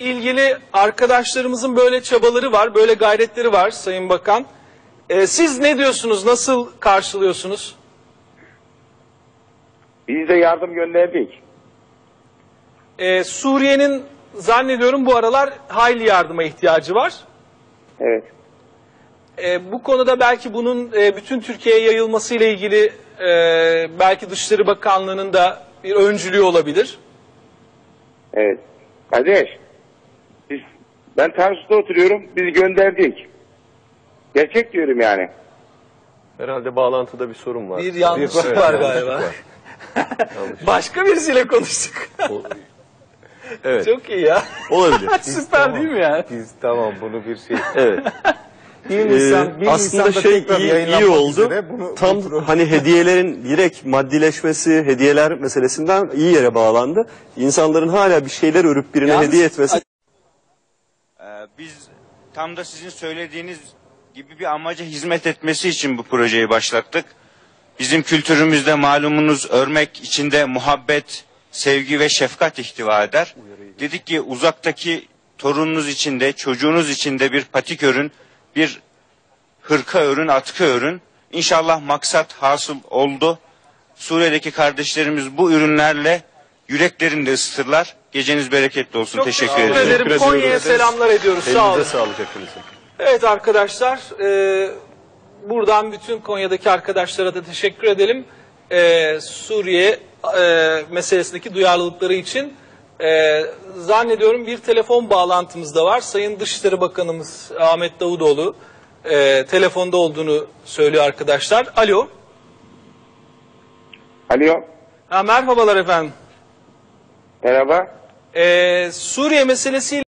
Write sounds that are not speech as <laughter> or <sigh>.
ilgili arkadaşlarımızın böyle çabaları var, böyle gayretleri var Sayın Bakan. Ee, siz ne diyorsunuz, nasıl karşılıyorsunuz? Biz de yardım gönderdik. Ee, Suriye'nin zannediyorum bu aralar hayli yardıma ihtiyacı var. Evet. Ee, bu konuda belki bunun e, bütün Türkiye'ye yayılması ile ilgili e, belki Dışişleri Bakanlığı'nın da bir öncülüğü olabilir. Evet. Kardeş. Ben Tarsus'ta oturuyorum. Biz gönderdik. Gerçek diyorum yani. Herhalde bağlantıda bir sorun var. Bir yanlışlık Evet, var yanlışlık galiba. var. Yanlış. <laughs> Başka birisiyle konuştuk. O- <laughs> Evet. Çok iyi ya. Olabilir. <laughs> Süper değil mi ya? Biz tamam bunu bir şey. Evet. 1 Nisan, Ee, 1 aslında Nisan'da şey tekrar iyi, yayınlanmak iyi oldu. üzere bunu Tam hani hediyelerin direkt maddileşmesi, hediyeler meselesinden iyi yere bağlandı. İnsanların hala bir şeyler örüp birine Yalnız- hediye etmesi Biz tam da sizin söylediğiniz gibi bir amaca hizmet etmesi için bu projeyi başlattık. Bizim kültürümüzde malumunuz örmek içinde muhabbet, sevgi ve şefkat ihtiva eder. Dedik ki uzaktaki torununuz için de çocuğunuz için de bir patik örün, bir hırka örün, atkı örün. İnşallah maksat hasıl oldu. Suriye'deki kardeşlerimiz bu ürünlerle yüreklerinde ısıtırlar. Geceniz bereketli olsun. Çok teşekkür teşekkür ederim. ederim. Konya'ya selamlar ediyoruz. Sağ olun. elinize sağlık hepinizin. Evet arkadaşlar, e, buradan bütün Konya'daki arkadaşlara da teşekkür edelim. E, Suriye e, meselesindeki duyarlılıkları için. E, zannediyorum bir telefon bağlantımız da var. Sayın Dışişleri Bakanımız Ahmet Davutoğlu e, telefonda olduğunu söylüyor arkadaşlar. Alo. Alo. Ha, merhabalar efendim. Merhaba. E, Suriye meselesiyle